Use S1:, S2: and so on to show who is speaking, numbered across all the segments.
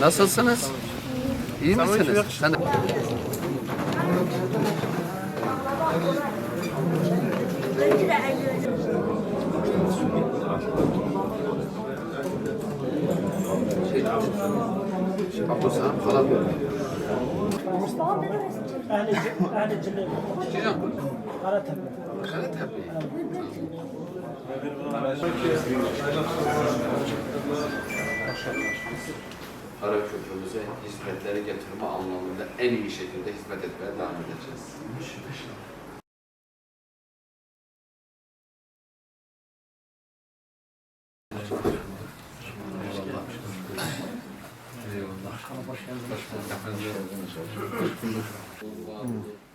S1: Nasılsınız? İyi misiniz? Sen de... Sen falan
S2: Karatepe.
S1: Kara tabii. Kara köprümüze hizmetleri getirme anlamında en iyi şekilde hizmet etmeye devam edeceğiz.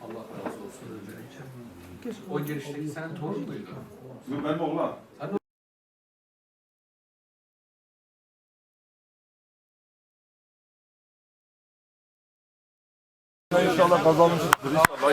S1: Allah razı olsun. O girişteki sen torun muydu?
S3: Bu benim oğlan. İnşallah kazanmışızdır. İnşallah.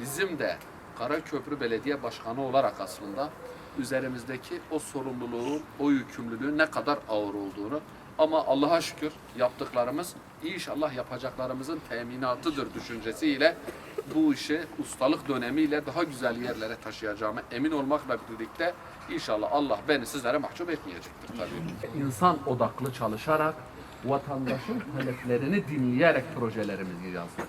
S1: Bizim de Karaköprü Belediye Başkanı olarak aslında üzerimizdeki o sorumluluğun, o yükümlülüğün ne kadar ağır olduğunu ama Allah'a şükür yaptıklarımız inşallah yapacaklarımızın teminatıdır düşüncesiyle bu işi ustalık dönemiyle daha güzel yerlere taşıyacağıma emin olmakla birlikte inşallah Allah beni sizlere mahcup etmeyecektir tabii. İnsan odaklı çalışarak vatandaşın taleplerini dinleyerek projelerimizi yazdık.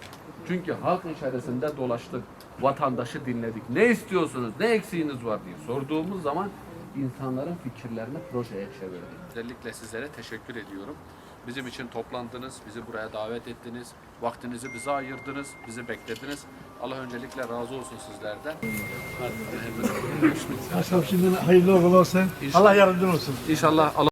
S1: Çünkü halk içerisinde dolaştık, vatandaşı dinledik. Ne istiyorsunuz, ne eksiğiniz var diye sorduğumuz zaman insanların fikirlerini projeye çevirdik. Özellikle sizlere teşekkür ediyorum. Bizim için toplandınız, bizi buraya davet ettiniz, vaktinizi bize ayırdınız, bizi beklediniz. Allah öncelikle razı olsun sizlerden.
S4: Hasan şimdiden hayırlı olsun. Allah yardımcın olsun.
S1: İnşallah Allah